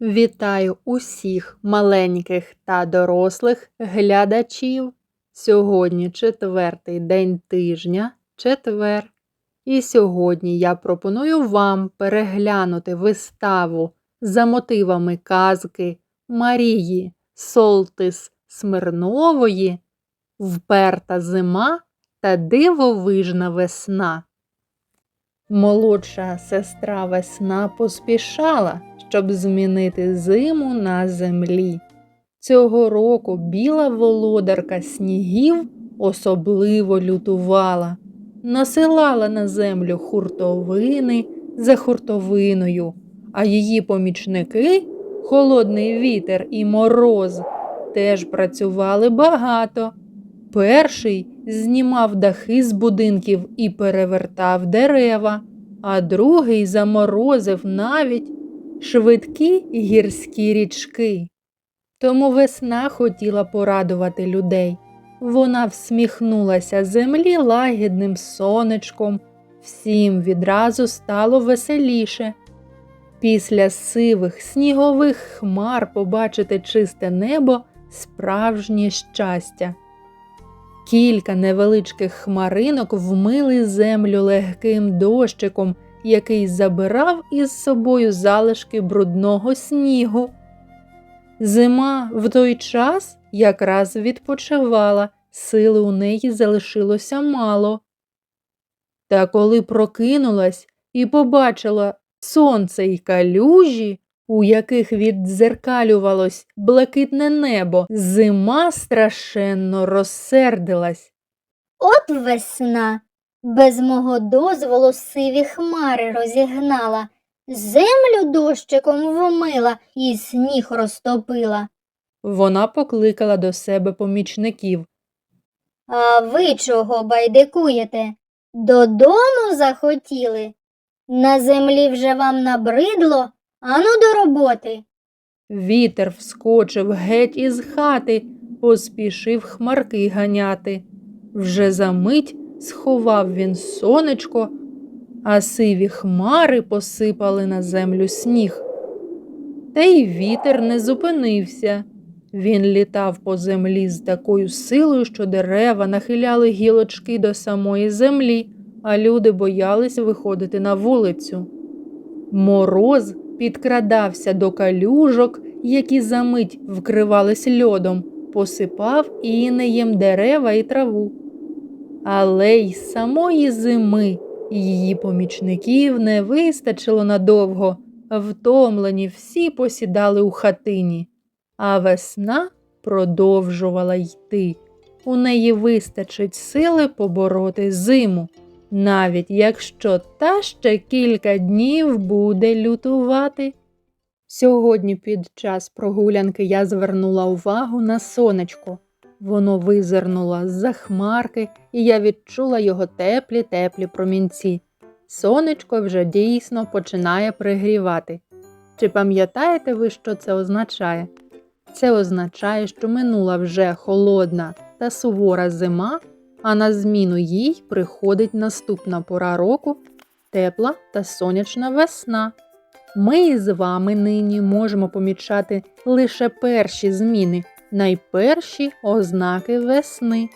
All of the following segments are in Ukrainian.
Вітаю усіх маленьких та дорослих глядачів. Сьогодні четвертий день тижня, четвер. І сьогодні я пропоную вам переглянути виставу за мотивами казки Марії Солтис Смирнової Вперта зима та дивовижна весна. Молодша сестра весна поспішала, щоб змінити зиму на землі. Цього року біла володарка снігів особливо лютувала, насилала на землю хуртовини за хуртовиною, а її помічники, холодний вітер і мороз, теж працювали багато. Перший знімав дахи з будинків і перевертав дерева, а другий заморозив навіть швидкі гірські річки. Тому весна хотіла порадувати людей. Вона всміхнулася землі лагідним сонечком, всім відразу стало веселіше. Після сивих снігових хмар побачити чисте небо справжнє щастя. Кілька невеличких хмаринок вмили землю легким дощиком, який забирав із собою залишки брудного снігу. Зима в той час якраз відпочивала, сили у неї залишилося мало. Та коли прокинулась і побачила сонце й калюжі, у яких віддзеркалювалось блакитне небо, зима страшенно розсердилась. От весна, без мого дозволу сиві хмари розігнала, землю дощиком вмила і сніг розтопила. Вона покликала до себе помічників. А ви чого байдикуєте? Додому захотіли? На землі вже вам набридло, ану до роботи. Вітер вскочив геть із хати, поспішив хмарки ганяти. Вже за мить сховав він сонечко, а сиві хмари посипали на землю сніг. Та й вітер не зупинився. Він літав по землі з такою силою, що дерева нахиляли гілочки до самої землі, а люди боялись виходити на вулицю. Мороз підкрадався до калюжок, які за мить вкривались льодом, посипав інеєм дерева і траву. Але й самої зими її помічників не вистачило надовго. Втомлені всі посідали у хатині, а весна продовжувала йти. У неї вистачить сили побороти зиму, навіть якщо та ще кілька днів буде лютувати. Сьогодні під час прогулянки я звернула увагу на сонечко. Воно визирнуло з-за хмарки, і я відчула його теплі теплі промінці. Сонечко вже дійсно починає пригрівати. Чи пам'ятаєте ви, що це означає? Це означає, що минула вже холодна та сувора зима, а на зміну їй приходить наступна пора року тепла та сонячна весна. Ми з вами нині можемо помічати лише перші зміни, найперші ознаки весни.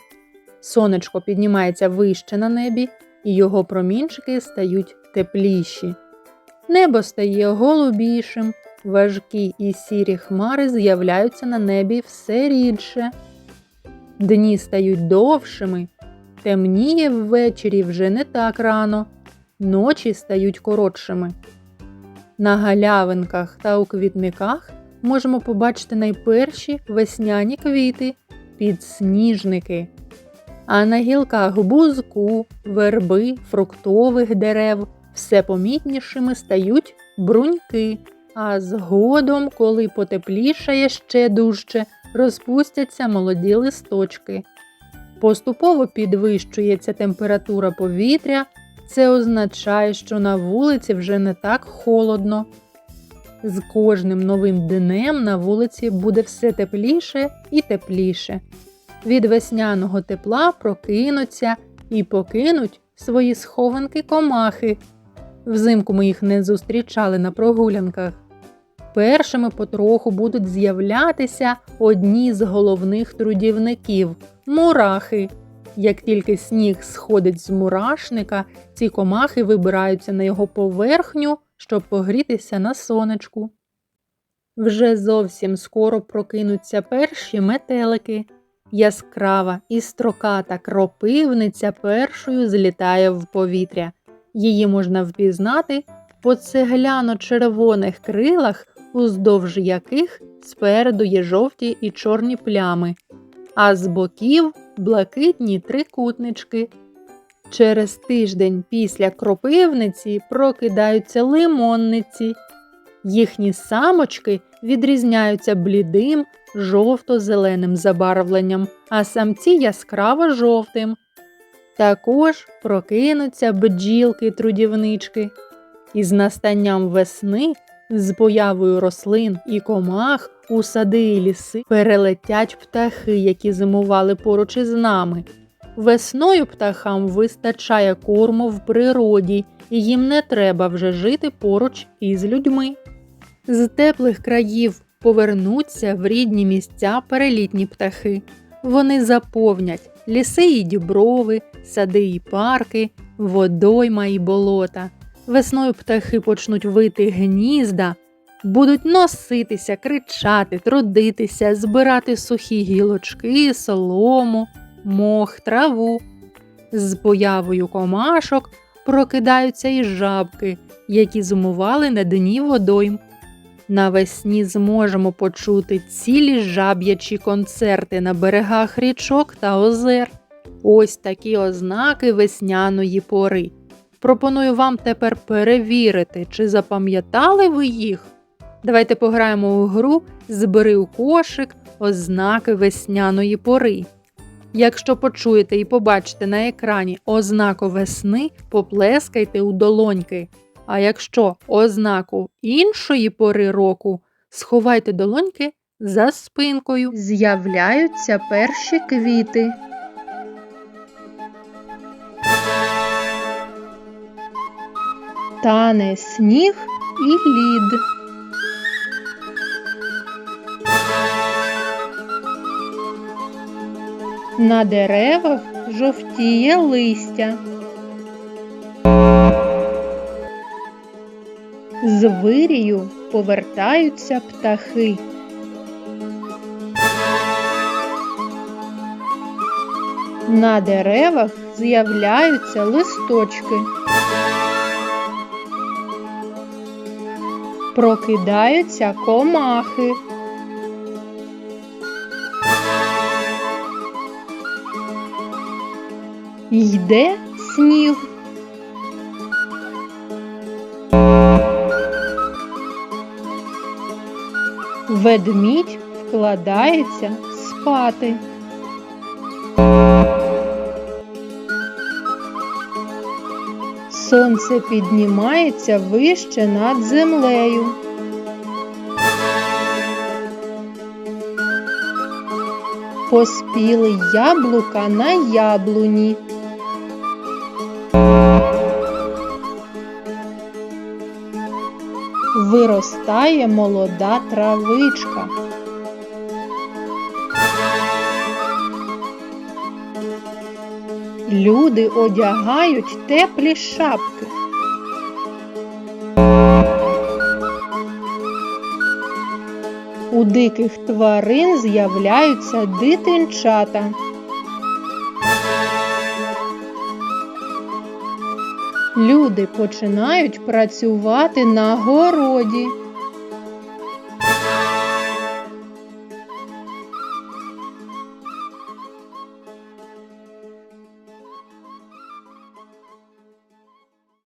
Сонечко піднімається вище на небі, і його промінчики стають тепліші. Небо стає голубішим, важкі і сірі хмари з'являються на небі все рідше. Дні стають довшими, темніє ввечері вже не так рано, ночі стають коротшими. На галявинках та у квітниках можемо побачити найперші весняні квіти, підсніжники. А на гілках бузку, верби, фруктових дерев все помітнішими стають бруньки, а згодом, коли потеплішає ще дужче, розпустяться молоді листочки. Поступово підвищується температура повітря, це означає, що на вулиці вже не так холодно. З кожним новим днем на вулиці буде все тепліше і тепліше. Від весняного тепла прокинуться і покинуть свої схованки комахи. Взимку ми їх не зустрічали на прогулянках. першими потроху будуть з'являтися одні з головних трудівників мурахи. Як тільки сніг сходить з мурашника, ці комахи вибираються на його поверхню, щоб погрітися на сонечку. Вже зовсім скоро прокинуться перші метелики. Яскрава і строката кропивниця першою злітає в повітря. Її можна впізнати по цегляно-червоних крилах, уздовж яких спереду є жовті і чорні плями, а з боків блакитні трикутнички. Через тиждень після кропивниці прокидаються лимонниці. Їхні самочки відрізняються блідим жовто-зеленим забарвленням, а самці яскраво жовтим. Також прокинуться бджілки-трудівнички. Із настанням весни, з появою рослин і комах у сади і ліси перелетять птахи, які зимували поруч із нами. Весною птахам вистачає корму в природі, і їм не треба вже жити поруч із людьми. З теплих країв повернуться в рідні місця перелітні птахи. Вони заповнять ліси і діброви, сади і парки, водойма і болота. Весною птахи почнуть вити гнізда, будуть носитися, кричати, трудитися, збирати сухі гілочки, солому, мох, траву. З появою комашок прокидаються і жабки, які зумували на дні водойм. Навесні зможемо почути цілі жаб'ячі концерти на берегах річок та озер. Ось такі ознаки весняної пори. Пропоную вам тепер перевірити, чи запам'ятали ви їх. Давайте пограємо у гру Збери у кошик ознаки весняної пори. Якщо почуєте і побачите на екрані ознаку весни, поплескайте у долоньки. А якщо ознаку іншої пори року, сховайте долоньки за спинкою. З'являються перші квіти. Тане сніг і лід. На деревах жовтіє листя. З вирію повертаються птахи. На деревах з'являються листочки. Прокидаються комахи. Йде сніг. Ведмідь вкладається спати. Сонце піднімається вище над землею. Поспіли яблука на яблуні. Виростає молода травичка. Люди одягають теплі шапки. У диких тварин з'являються дитинчата. Люди починають працювати на городі.